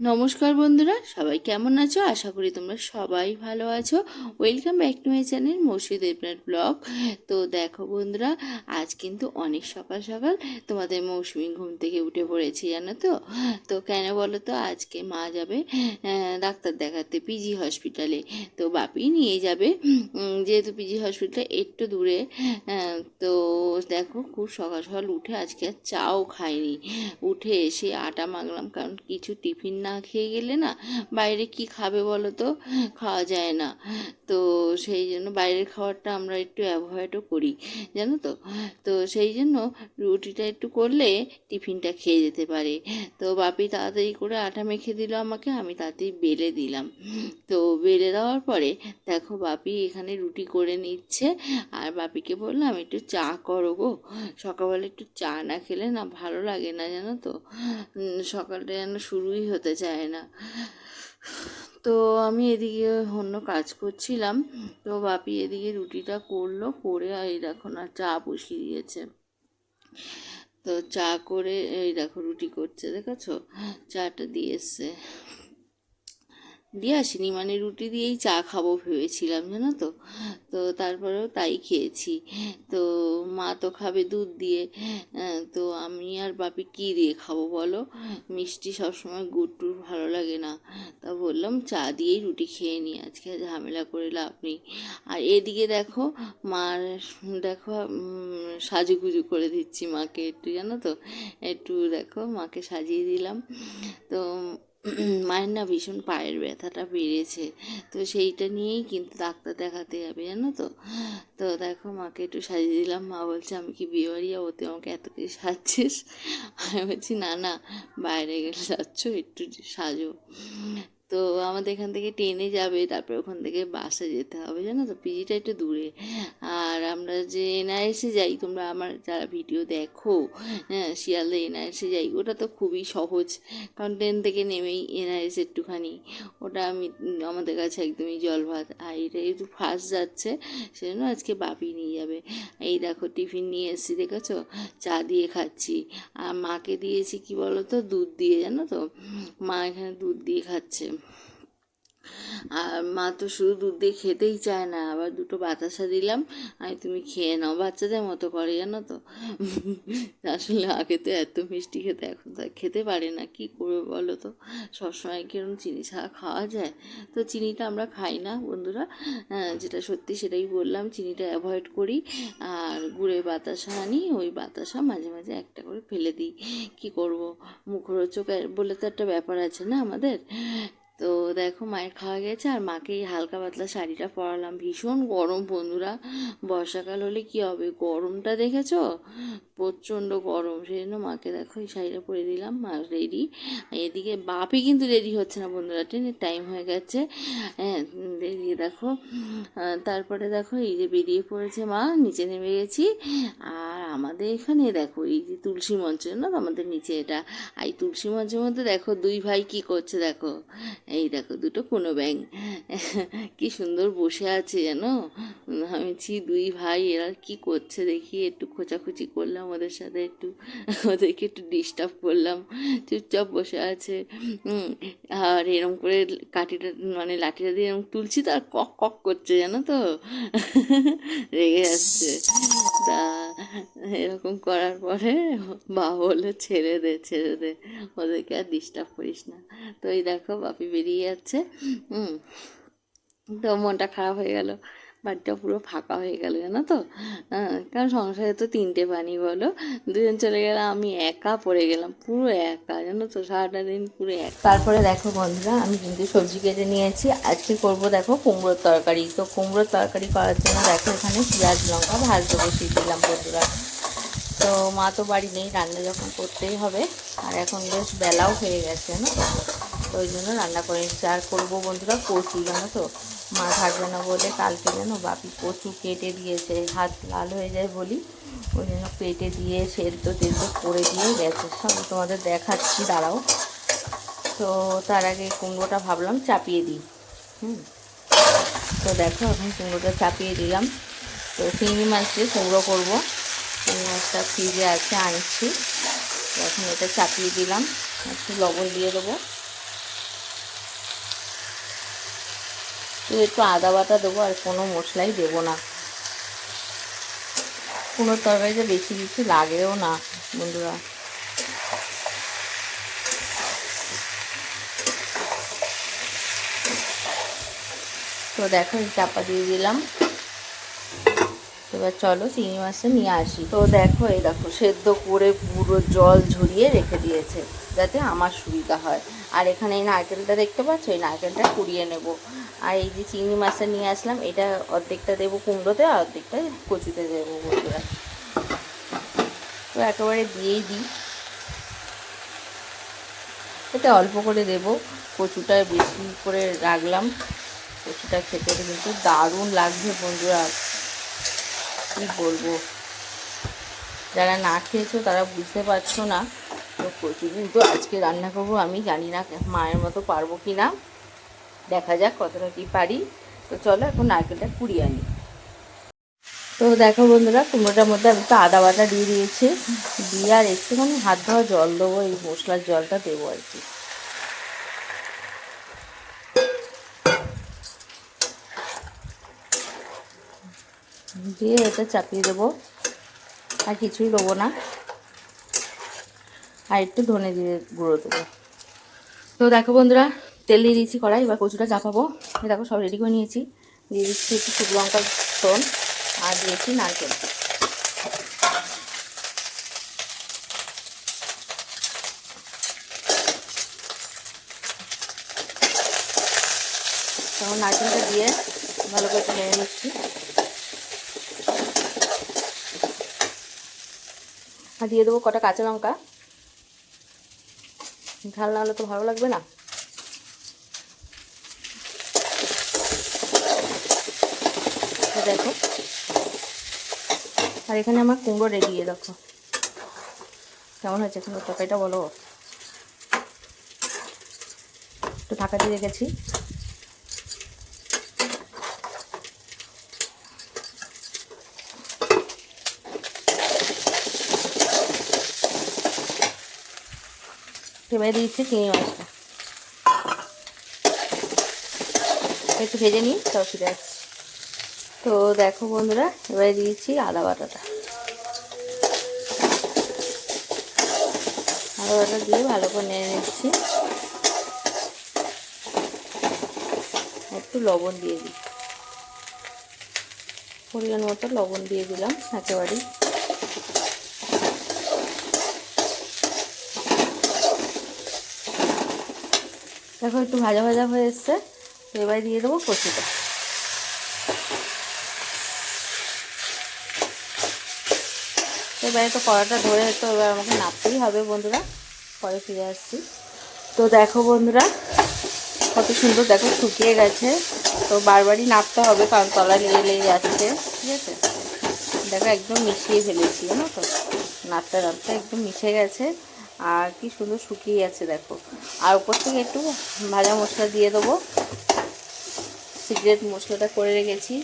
নমস্কার বন্ধুরা, সবাই কেমন আছো? আশা করি তোমরা সবাই ভালো আছো। Welcome back to my channel Moshi Debnath blog. তো দেখো বন্ধুরা, আজ কিন্তু অনেক সকাল সকাল তোমাদের মৌসুমি ঘুম থেকে উঠে পড়েছি, জানো তো? তো কেন বলো তো, আজকে মা যাবে ডাক্তার দেখাতে পিজি হসপিটালে তো বাপি নিয়ে যাবে যেহেতু পিজি হসপিটাল একটু দূরে তো দেখো খুব সকাল সকাল উঠে আজকে আর চাও খাইনি। উঠে এসে আটা মাখলাম, কারণ কিছু টিফিন না খেয়ে গেলে না বাইরে কি খাবে বলো তো খাওয়া যায় না। তো সেই জন্য বাইরের খাবারটা আমরা একটু অ্যাভয়েডও করি, জানো তো? তো সেই জন্য রুটিটা একটু করলে টিফিনটা খেয়ে যেতে পারে। তো বাপি তাড়াতাড়ি করে আটা মেখে দিল আমাকে, আমি তাড়াতাড়ি বেলে দিলাম। তো বেলে দেওয়ার পরে দেখো বাপি এখানে রুটি করে নিচ্ছে, আর বাপিকে বললাম, একটু চা করো গো। সকালবেলা একটু চা না খেলে না ভালো লাগে না, জানো তো? সকালটা যেন শুরুই হতে চায় না। তো আমি এদিকে অন্য কাজ করছিলাম। তো বাপি এদিকে রুটিটা করল, করে এই দেখো না চা বসিয়ে দিয়েছে। তো চা করে এই দেখো রুটি করছে, দেখেছ? চাটা দিয়ে এসছে। দিয়ে আসিনি মানে রুটি দিয়েই চা খাব ভেবেছিলাম, জানো তো? তো তারপরেও তাই খেয়েছি। তো মা তো খাবে দুধ দিয়ে। তো আমি আর বাপি কী দিয়ে খাব বলো? মিষ্টি সবসময় গুড় টুড় ভালো লাগে না। তা বললাম, চা দিয়েই রুটি খেয়ে নিই আজকে ঝামেলা করে লাভ নেই। আর এদিকে দেখো, মার, দেখো সাজুগুজু করে দিচ্ছি মাকে একটু, জানো তো? একটু দেখো, মাকে সাজিয়ে দিলাম। তো মায়ের না ভীষণ পায়ের ব্যথাটা বেড়েছে। তো সেইটা নিয়েই কিন্তু ডাক্তার দেখাতে যাবে, জানো তো? তো দেখো মাকে একটু সাজিয়ে দিলাম। মা বলছে, আমি কি বিয়ে ওতে আমাকে এত কিছু সাজছিস? আমি বলছি, না না, বাইরে গেলে যাচ্ছ, একটু সাজো। তো আমাদের এখান থেকে ট্রেনে যাবে, তারপরে ওখান থেকে বাসে যেতে হবে, জানো তো? পিজিটা একটু দূরে। আর আমরা যে এনআরএসে যাই, তোমরা আমার যারা ভিডিও দেখো হ্যাঁ শিয়ালদা এনআরএসে যাই, ওটা তো খুবই সহজ। কারণ ট্রেন থেকে নেমেই এনআরএস একটুখানি, ওটা আমি, আমাদের কাছে একদমই জল ভাত আর এটা একটু ফাস্ট যাচ্ছে, সেজন্য আজকে বাপি নিয়ে যাবে। এই দেখো, টিফিন নিয়ে এসেছি, দেখেছ? চা দিয়ে খাচ্ছি। আর মাকে দিয়েছি, কি বলো তো দুধ দিয়ে, জানো তো? মা এখানে দুধ দিয়ে খাচ্ছে। আর মা তো শুধু দুধ দিয়ে খেতেই চায় না আবার দুটো বাতাসা দিলাম আমি তুমি খেয়ে নাও বাচ্চাদের মতো করে জানো তো। আসলে আগে তো এত মিষ্টি খেতে এখন তো খেতে পারে না কি করবে বলো তো? সবসময় কিরম চিনি ছাড়া খাওয়া যায়? তো চিনিটা আমরা খাই না বন্ধুরা। হ্যাঁ, যেটা সত্যি সেটাই বললাম চিনিটা অ্যাভয়েড করি আর গুড়ের বাতাসা আনি ওই বাতাসা মাঝে মাঝে একটা করে ফেলে দিই। কি করব? মুখরোচক বলে তো একটা ব্যাপার আছে না আমাদের? তো দেখো মায়ের খাওয়া গেছে, আর মাকে এই হালকা পাতলা শাড়িটা পরালাম। ভীষণ গরম বন্ধুরা, বর্ষাকাল হলে কি হবে? গরমটা দেখেছ? প্রচণ্ড গরম সেই জন্য মাকে দেখো এই শাড়িটা পরে দিলাম মা রেডি এদিকে বাপি কিন্তু রেডি হচ্ছে না বন্ধুরা, ট্রেনের টাইম হয়ে গেছে। হ্যাঁ এদিকে দেখো। তারপরে দেখো এই যে বেরিয়ে পড়েছে মা, নিচে নেমে গেছি। আর আমাদের এখানে দেখো, এই যে তুলসী মঞ্চ না আমাদের নিচে এটা। এই তুলসী মঞ্চের মধ্যে দেখো দুই ভাই কি করছে দেখো। এই দেখো দুটো কোনো ব্যাং। কি সুন্দর বসে আছে জানো? আমি ছি, দুই ভাই, এরা কি করছে দেখি, একটু খোঁচাখুচি করলাম ওদের সাথে একটু, ওদেরকে একটু ডিস্টার্ব করলাম, চুপচাপ বসে আছে। আর এরম করে কাঠিটা মানে লাঠিটা দিয়ে এরম তুলছি তো, আর কক কক করছে জানো তো? রেগে যাচ্ছে। তা এরকম করার পরে বা বলল, ছেড়ে দে ছেড়ে দে, ওদেরকে আর ডিস্টার্ব করিস না। তো এই দেখো, বাপি বেরিয়ে যাচ্ছে, হুম, তো মনটা খারাপ হয়ে গেল। বাড়িটা পুরো ফাঁকা হয়ে গেল জানো তো? হ্যাঁ, কারণ সংসারে তো তিনটে পানি বলো। দুজন চলে গেলে আমি একা পড়ে গেলাম পুরো একা জানো তো? সারাটা দিন পুরো একা। তারপরে দেখো বন্ধুরা আমি কিন্তু সবজি কেটে নিয়েছি। আজকে করব দেখো কুমড়োর তরকারি। তো কুমড়োর তরকারি করার জন্য দেখো এখানে পেঁয়াজ লঙ্কা ভাজতে বসিয়ে দিলাম বন্ধুরা। তো মা তো বাড়ি নেই রান্না যখন করতেই হবে। আর এখন বেশ বেলাও হয়ে গেছে না তো ওই জন্য রান্না করে নিচ্ছি। আর করব বন্ধুরা কচু জানো তো? মা থাকবে না বলে কালকে যেন বাপি কচু কেটে দিয়েছে, হাত লাল হয়ে যায় বলি। ওই জন্য পেটে দিয়ে, সেদ্ধ টেদ্ধ করে দিয়ে গেছে। সব তোমাদের দেখাচ্ছি, দাঁড়াও। তো তার আগে কুমড়োটা ভাবলাম চাপিয়ে দিই। হুম। তো দেখো, এখন কুমড়োটা চাপিয়ে দিলাম। তো চিংড়ি মাছ দিয়ে কুমড়ো করব। চিংড়ি মাছটা ফ্রিজে আছে, আনছি। এখন এটা চাপিয়ে দিলাম। একটু লবণ দিয়ে দেবো। শুধু একটু আদা বাটা দেবো আর কোনো মশলাই দেবো না। কোনো তরকারিতে বেশি কিছু লাগেও না, বন্ধুরা। তো দেখো চাপা দিয়ে দিলাম। এবার চলো চিংড়ি মাছটা নিয়ে আসি। তো দেখো, এই দেখো, সেদ্ধ করে পুরো জল ঝরিয়ে রেখে দিয়েছে, যাতে আমার সুবিধা হয়। আর এখানে এই নারকেলটা দেখতে পাচ্ছ? এই নারকেলটা কুড়িয়ে নেব। আর এই যে চিংড়ি মাছটা নিয়ে আসলাম, এটা অর্ধেকটা দেবো কুমড়োতে আর অর্ধেকটা কচুতে দেবো বন্ধুরা। তো একেবারে দিয়েই দিই। এটা অল্প করে দেব। কচুটা বেশি করে রাখলাম। কচুটা খেতে কিন্তু দারুণ লাগছে বন্ধুরা। কি বলব? যারা না খেয়েছো তারা বুঝতে পারছ না। তো কচু কিন্তু আজকে রান্না করব আমি। জানি না মায়ের মতো পারব কি না দেখা যাক কতটা কি পারি। তো চলো এখন নারকেলটা কুড়িয়ে আনি। তো দেখো বন্ধুরা, কুমড়োটার মধ্যে আমি তো আদা বাটা দিয়ে দিয়েছি। দিয়ে আর একটুখানি হাত ধোয়া জল দেবো, এই মশলার জলটা দেবো আর কি। দিয়ে এটা চাপিয়ে দেবো। আর কিছুই দেবো না। আর একটু ধনে দিয়ে গুঁড়ো দেবো। তো দেখো বন্ধুরা তেল দিয়ে দিয়েছি কড়াই, এবার কচুটা চাপাবো। দেখো সব রেডি করে নিয়েছি। দিয়ে দিচ্ছি একটু শুকনো লঙ্কার ফোড়ন আর দিয়েছি নারকেল। তখন নারকেলটা দিয়ে ভালো করে নেড়ে নিচ্ছি। আর দিয়ে দেবো কটা কাঁচা লঙ্কা। ঝাল না হলে তো ভালো লাগবে না। দেখো। আর এখানে আমার কুমড়ো রেডি দেখো। কেমন হয়েছে কুমড়ো তরকারিটা বলো? একটু ঢাকা দিয়ে রেখেছি। এবারে দিচ্ছি চিংড়ি মাছটা। একটু ভেজে নিই, তাও ফিরে আসছি। তো দেখো বন্ধুরা, এবারে দিয়েছি আদা বাটাটা। আদা বাটা দিয়ে ভালো করে নেড়ে নিচ্ছি। একটু লবণ দিয়ে দিই। পরিমাণ মতো লবণ দিয়ে দিলাম একেবারেই। দেখো একটু ভাজা ভাজা হয়ে এসছে এবার দিয়ে দেবো কচুটা। এবারে তো কড়াটা ধরে তো এবার আমাকে নাপতেই হবে বন্ধুরা। পরে ফিরে আসছি। তো দেখো বন্ধুরা, কত সুন্দর দেখো শুকিয়ে গেছে। তো বারবারই নাপতে হবে কারণ তলা লেগে লেগে যাচ্ছে, ঠিক আছে? দেখো একদম মিশিয়ে ফেলেছি, জানো তো? নাড়তে নাড়তে একদম মিশে গেছে। আর কি সুন্দর শুকিয়ে গেছে দেখো। আর উপর থেকে একটু ভাজা মশলা দিয়ে দেবো। সিক্রেট মশলাটা করে রেখেছি,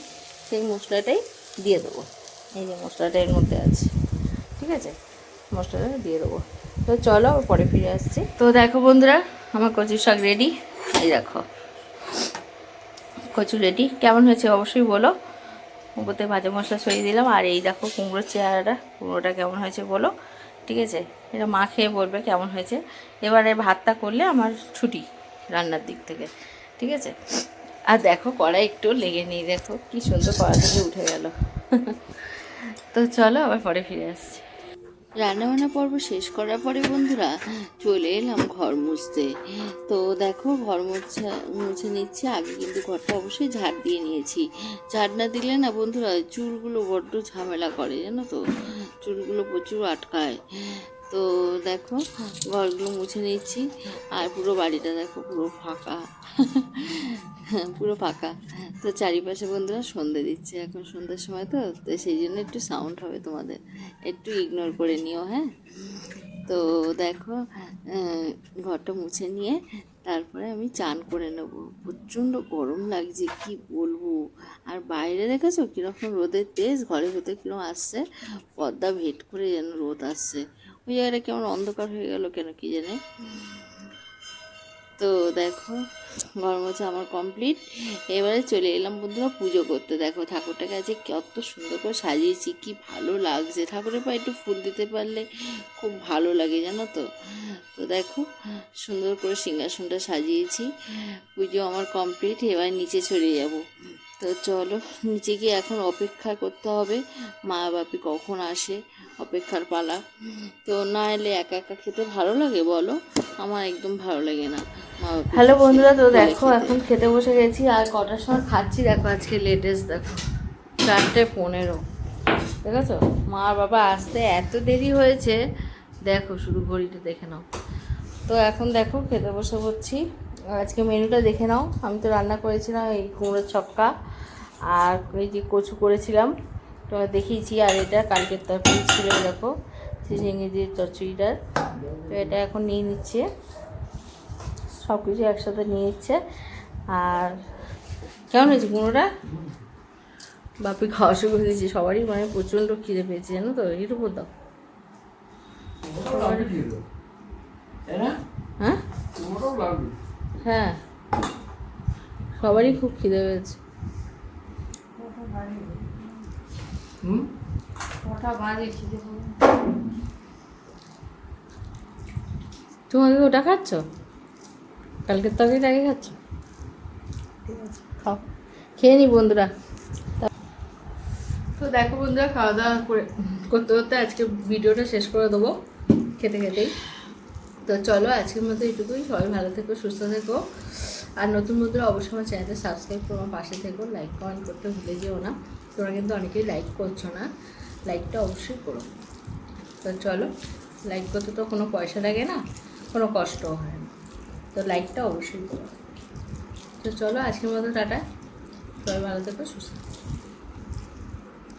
সেই মশলাটাই দিয়ে দেবো। এই যে মশলাটা এর মধ্যে আছে। ঠিক আছে? মশলাটা দিয়ে দেবো। তো চলো পরে ফিরে আসছি। তো দেখো বন্ধুরা, আমার কচুর শাক রেডি এই দেখো, কচু রেডি কেমন হয়েছে অবশ্যই বলো। উপরতে ভাজা মশলা ছড়িয়ে দিলাম। আর এই দেখো কুমড়োর চেহারাটা, কুমড়োটা কেমন হয়েছে বলো। ঠিক আছে? এটা মা খেয়ে বলবে কেমন হয়েছে। এবারে ভাতটা করলে আমার ছুটি রান্নার দিক থেকে। ঠিক আছে? আর দেখো, কড়াই একটু লেগে নেই। দেখো, কি সুন্দর কড়া থেকে উঠে গেল। তো চলো, আবার পরে ফিরে আসছি। রান্নাবান্না পর্ব শেষ করার পরে বন্ধুরা চলে এলাম ঘর মুছতে। তো দেখো ঘর মুছা, মুছে নিচ্ছে। আগে কিন্তু ঘরটা অবশ্যই ঝাড় দিয়ে নিয়েছি। ঝাড় না দিলে না বন্ধুরা চুলগুলো বড্ড ঝামেলা করে, জানো তো? চুলগুলো প্রচুর আটকায়। তো দেখো, ঘরগুলো মুছে নিচ্ছি আর পুরো বাড়িটা দেখো, পুরো ফাঁকা। পুরো ফাঁকা। তো চারিপাশে বন্ধুরা সন্ধে দিচ্ছে এখন সন্ধ্যের সময় তো তো সেই জন্য একটু সাউন্ড হবে তোমাদের। একটু ইগনোর করে নিও হ্যাঁ? তো দেখো ঘরটা মুছে নিয়ে তারপরে আমি চান করে নেব। প্রচণ্ড গরম লাগছে, কি বলব? আর বাইরে দেখেছ কীরকম রোদের তেজ? ঘরের ভেতরে কীরকম আসছে? পর্দা ভেট করে যেন রোদ আসছে। ওই জায়গাটা কেমন অন্ধকার হয়ে গেল কেন কি জানে? তো দেখো মোছা আমার কমপ্লিট এবারে চলে এলাম বন্ধুরা পুজো করতে। দেখো, ঠাকুরটাকে আজকে কত সুন্দর করে সাজিয়েছি, কি ভালো লাগছে। ঠাকুরের পায়ে একটু ফুল দিতে পারলে খুব ভালো লাগে, জানো তো? তো দেখো, সুন্দর করে সিংহাসনটা সাজিয়েছি। পুজো আমার কমপ্লিট এবার নিচে চলে যাব। তো চলো, নিচে গিয়ে এখন অপেক্ষা করতে হবে, মা বাপি কখন আসে। অপেক্ষার পালা। তো না এলে একা একা খেতে ভালো লাগে বলো? আমার একদম ভালো লাগে না। হ্যালো বন্ধুরা তো দেখো এখন খেতে বসে গেছি। আর কটার সময় খাচ্ছি দেখো আজকে লেটেস্ট দেখো। চারটে পনেরো। ঠিক আছে মা আর বাবা আসতে এত দেরি হয়েছে। দেখো শুধু ঘড়িটা দেখে নাও। তো এখন দেখো খেতে বসে পড়ছি। আজকে মেনুটা দেখে নাও। আমি তো রান্না করেছিলাম এই কুমড়োর ছক্কা। আর এই যে কচু করেছিলাম। তোমার দেখিয়েছি আর এটা কালকের তরকারি ছিল দেখো চিচিঙ্গি দিয়ে চচ্চড়িটার তো এটা এখন নিয়ে নিচ্ছে। সব কিছু একসাথে নিয়ে নিচ্ছে। আর কেমন হয়েছে কুমড়োটা? বাপি খাওয়া শুরু দিয়েছে। সবারই মানে প্রচণ্ড খিদে পেয়েছে জানো তো? এর উপর দাও হ্যাঁ? হ্যাঁ। সবারই খুব খিদে পেয়েছে। তোমাকে ওটা খাচ্ছ? কালকের তরকারিটা আগে খাচ্ছ? ঠিক আছে, খাও। খেয়ে নি বন্ধুরা। তো দেখো বন্ধুরা খাওয়া দাওয়া করে করতে করতে আজকে ভিডিওটা শেষ করে দেবো খেতে খেতেই। তো চলো আজকের মতো এইটুকুই। সবাই ভালো থেকো সুস্থ থেকো। আর নতুন বন্ধুরা অবশ্যই আমার চ্যানেলটা সাবস্ক্রাইব করো আমার পাশে থেকো লাইক কমেন্ট করতে ভুলে যেও না। তোমরা কিন্তু অনেকেই লাইক করছ না। লাইকটা অবশ্যই করো। তো চলো লাইক করতে তো কোনো পয়সা লাগে না, কোনো কষ্টও হয় না। তো লাইকটা অবশ্যই করো। তো চলো, আজকের মতো টাটা। সবাই ভালো থেকো, সুস্থ।